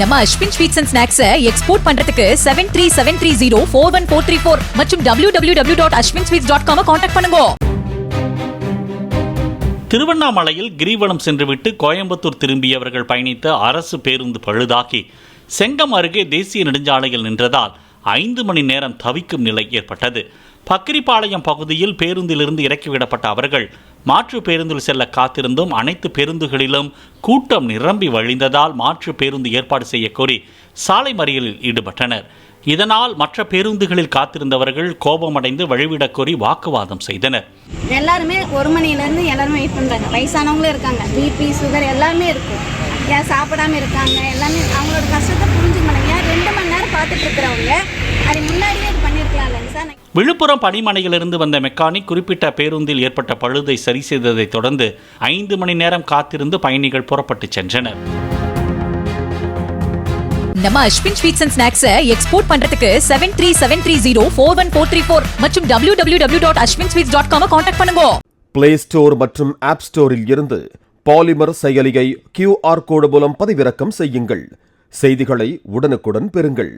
நம்ம Ashwin sweets and ஸ்நாக்ஸை export பண்றதுக்கு seven three seven three zero four one four three four மற்றும் W W W dot Ashwin sweets dot com contact பண்ணுங்க. திருவண்ணாமலையில் கிரிவலம் சென்றுவிட்டு கோயம்புத்தூர் திரும்பியவர்கள் பயணித்த அரசு பேருந்து பழுதாகி செங்கம் அருகே தேசிய நெடுஞ்சாலையில் நின்றதால் ஐந்து மணி நேரம் தவிக்கும் நிலை ஏற்பட்டது. பக்கிரிப்பாளையம் பகுதியில் பேருந்திலிருந்து இறக்கிவிடப்பட்ட அவர்கள் மாற்று பேருந்தில் செல்ல காத்திருந்தும் அனைத்து பேருந்துகளிலும் கூட்டம் நிரம்பி வழிந்ததால் மாற்று பேருந்து ஏற்பாடு செய்யக்கோரி சாலை மறியலில் ஈடுபட்டனர். இதனால் மற்ற பேருந்துகளில் காத்திருந்தவர்கள் கோபமடைந்து வழிவிடக் கோரி வாக்குவாதம் செய்தனர். எல்லாருமே ஒரு மணிலேருந்து எல்லாருமே வெயிட் பண்ணுறாங்க வயசானவங்களும் இருக்காங்க. பிபி சுகர் எல்லாமே இருக்கும் ஏன் சாப்பிடாம இருக்காங்க? எல்லாமே அவங்களோட கஷ்டத்தை புரிஞ்சுக்க மாட்டாங்க. ஏன் ரெண்டு மணி நேரம் பார்த்துட்டு இருக்கிறவங்க அது முன்னாடி விழுப்புரம் பணிமனையிலிருந்து வந்த மெக்கானிக் குறிப்பிட்ட பேருந்தில் ஏற்பட்ட பழுதை சரி செய்ததைத் தொடர்ந்து ஐந்து மணி நேரம் காத்திருந்து பயணிகள் புறப்பட்டு சென்றனர். நம்ம அஸ்வின் ஸ்வீட்ஸ் அண்ட் ஸ்நாக்ஸை எக்ஸ்போர்ட் பண்றதுக்கு seven three seven three zero four one four three four மற்றும் W W W dot Ashwin sweets dot com contact பண்ணுங்க. பிளே ஸ்டோர் மற்றும் ஆப் ஸ்டோரில் இருந்து பாலிமர் செயலியை கியூஆர் கோடு மூலம் பதிவிறக்கம் செய்யுங்கள். செய்திகளை உடனுக்குடன் பெறுங்கள்.